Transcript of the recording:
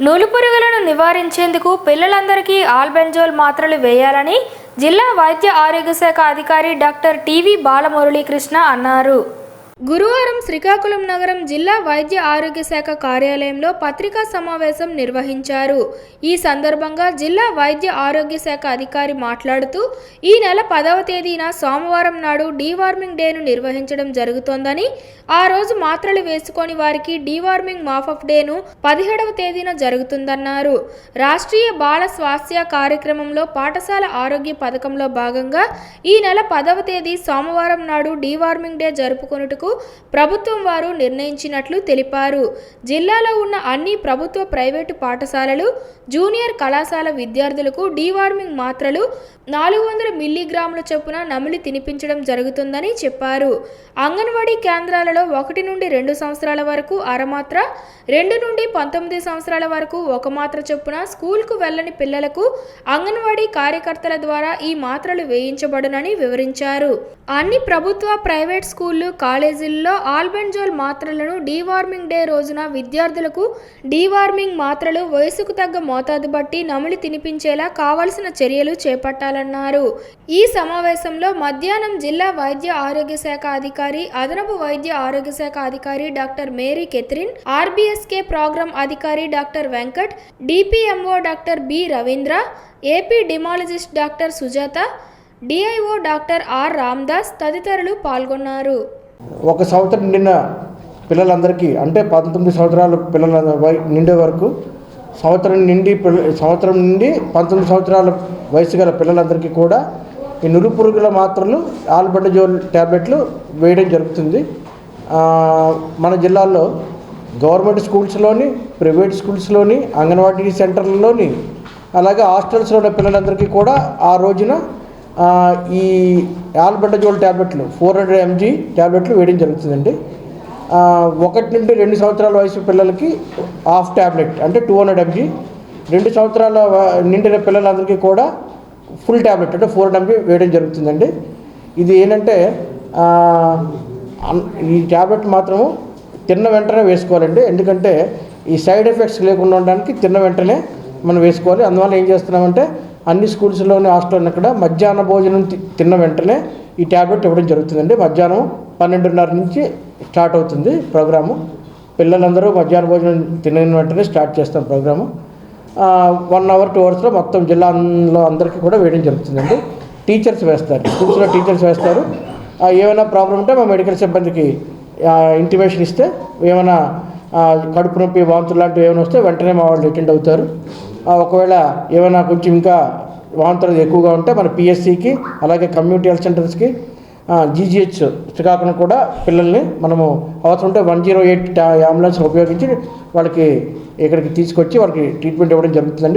నులుపురుగులను నివారించేందుకు పిల్లలందరికీ ఆల్బెంజోల్ మాత్రలు వేయాలని జిల్లా వైద్య ఆరోగ్య శాఖ అధికారి డాక్టర్ టీవీ బాలమురళీకృష్ణ అన్నారు. గురువారం శ్రీకాకుళం నగరం జిల్లా వైద్య ఆరోగ్య శాఖ కార్యాలయంలో పత్రికా సమావేశం నిర్వహించారు. ఈ సందర్భంగా జిల్లా వైద్య ఆరోగ్య శాఖ అధికారి మాట్లాడుతూ ఈ నెల పదవ తేదీన సోమవారం నాడు డీవార్మింగ్ డేను నిర్వహించడం జరుగుతోందని ఆ రోజు మాత్రలు వేసుకొని వారికి డీవార్మింగ్ మాఫ్ డేను పదిహేడవ తేదీన జరుగుతుందన్నారు. రాష్ట్రీయ బాల స్వాస్థ్య కార్యక్రమంలో పాఠశాల ఆరోగ్య పథకంలో భాగంగా ఈ నెల పదవ తేదీ సోమవారం నాడు డీవార్మింగ్ డే జరుపుకొనుటకు ప్రభుత్వం వారు నిర్ణయించినట్లు తెలిపారు. జిల్లాలో ఉన్న అన్ని ప్రభుత్వ ప్రైవేటు పాఠశాలలు జూనియర్ కళాశాల విద్యార్థులకు డీవార్మింగ్ మాత్రలు నాలుగు వందల మిల్లీగ్రాముల చొప్పున నమిలి తినిపించడం జరుగుతుందని చెప్పారు. అంగన్వాడీ కేంద్రాలలో ఒకటి నుండి రెండు సంవత్సరాల వరకు అరమాత్ర రెండు నుండి పంతొమ్మిది సంవత్సరాల వరకు ఒక మాత్ర చొప్పున స్కూల్కు వెళ్ళని పిల్లలకు అంగన్వాడీ కార్యకర్తల ద్వారా ఈ మాత్రలు వేయించబడునని వివరించారు. అన్ని ప్రభుత్వ ప్రైవేట్ స్కూళ్ళు కాలేజీల్లో ఆల్బెంజోల్ మాత్రలను డీవార్మింగ్ డే రోజున విద్యార్థులకు డీవార్మింగ్ మాత్రలు వయసుకు తగ్గ మోతాదు బట్టి నమిలి తినిపించేలా కావలసిన చర్యలు చేపట్టాలన్నారు. ఈ సమావేశంలో మధ్యాహ్నం జిల్లా వైద్య ఆరోగ్య శాఖ అధికారి అదనపు వైద్య ఆరోగ్య శాఖ అధికారి doctor Mary Catherine RBSK program అధికారి doctor Venkat DPMO doctor B Ravindra epidemiologist doctor Sujatha DIO doctor R Ramdas తదితరులు పాల్గొన్నారు. ఒక సంవత్సరం నిండిన పిల్లలందరికీ అంటే పంతొమ్మిది సంవత్సరాల పిల్లల నిండే వరకు సంవత్సరం నిండి పిల్ల- సంవత్సరం నుండి పంతొమ్మిది సంవత్సరాల వయసు గల పిల్లలందరికీ కూడా ఈ నులుపురుగుల మాత్రలు ఆల్బెండజోల్ ట్యాబ్లెట్లు వేయడం జరుగుతుంది. మన జిల్లాలో గవర్నమెంట్ స్కూల్స్లోని ప్రైవేట్ స్కూల్స్లోని అంగన్వాడీ సెంటర్లలోని అలాగే హాస్టల్స్లో ఉన్న పిల్లలందరికీ కూడా ఆ రోజున ఈ ఆల్బెండజోల్ ట్యాబ్లెట్లు ఫోర్ హండ్రెడ్ ఎంజీ ట్యాబ్లెట్లు వేయడం జరుగుతుందండి. ఒకటి నుండి రెండు సంవత్సరాల వయసు పిల్లలకి హాఫ్ ట్యాబ్లెట్ అంటే టూ హండ్రెడ్ ఎంజీ. రెండు సంవత్సరాల నిండిన పిల్లలందరికీ కూడా ఫుల్ ట్యాబ్లెట్ అంటే ఫోర్ ఎంజీ వేయడం జరుగుతుందండి. ఇది ఏంటంటే ఈ ట్యాబ్లెట్ మాత్రము తిన్న వెంటనే వేసుకోవాలండి. ఎందుకంటే ఈ సైడ్ ఎఫెక్ట్స్ లేకుండా ఉండడానికి తిన్న వెంటనే మనం వేసుకోవాలి. అందువల్ల ఏం చేస్తున్నామంటే అన్ని స్కూల్స్లోని హాస్టల్లో కూడా మధ్యాహ్న భోజనం తిన్న వెంటనే ఈ ట్యాబ్లెట్ ఇవ్వడం జరుగుతుందండి. మధ్యాహ్నం పన్నెండున్నర నుంచి స్టార్ట్ అవుతుంది ప్రోగ్రాము పిల్లలందరూ మధ్యాహ్న భోజనం తినిన వెంటనే స్టార్ట్ చేస్తాం ప్రోగ్రాము వన్ అవర్ టూ అవర్స్లో మొత్తం జిల్లాలో అందరికీ కూడా వేయడం జరుగుతుందండి. టీచర్స్ వేస్తారు. స్కూల్స్లో టీచర్స్ వేస్తారు. ఏమైనా ప్రాబ్లం ఉంటే మా మెడికల్ సిబ్బందికి ఇంటిమేషన్ ఇస్తే ఏమైనా కడుపు నొప్పి వాంతులు లాంటివి ఏమైనా వస్తే వెంటనే మా వాళ్ళు అటెండ్ అవుతారు. ఒకవేళ ఏమైనా కొంచెం ఇంకా వాంతులు ఎక్కువగా ఉంటే మన పిఎస్సికి అలాగే కమ్యూనిటీ హెల్త్ సెంటర్స్కి జీజీహెచ్ శ్రీకాకుళం కూడా పిల్లల్ని మనము అవసరం ఉంటే వన్ జీరో ఎయిట్ అంబులెన్స్ ఉపయోగించి వాళ్ళకి ఇక్కడికి తీసుకొచ్చి వాళ్ళకి ట్రీట్మెంట్ ఇవ్వడం జరుగుతుందండి.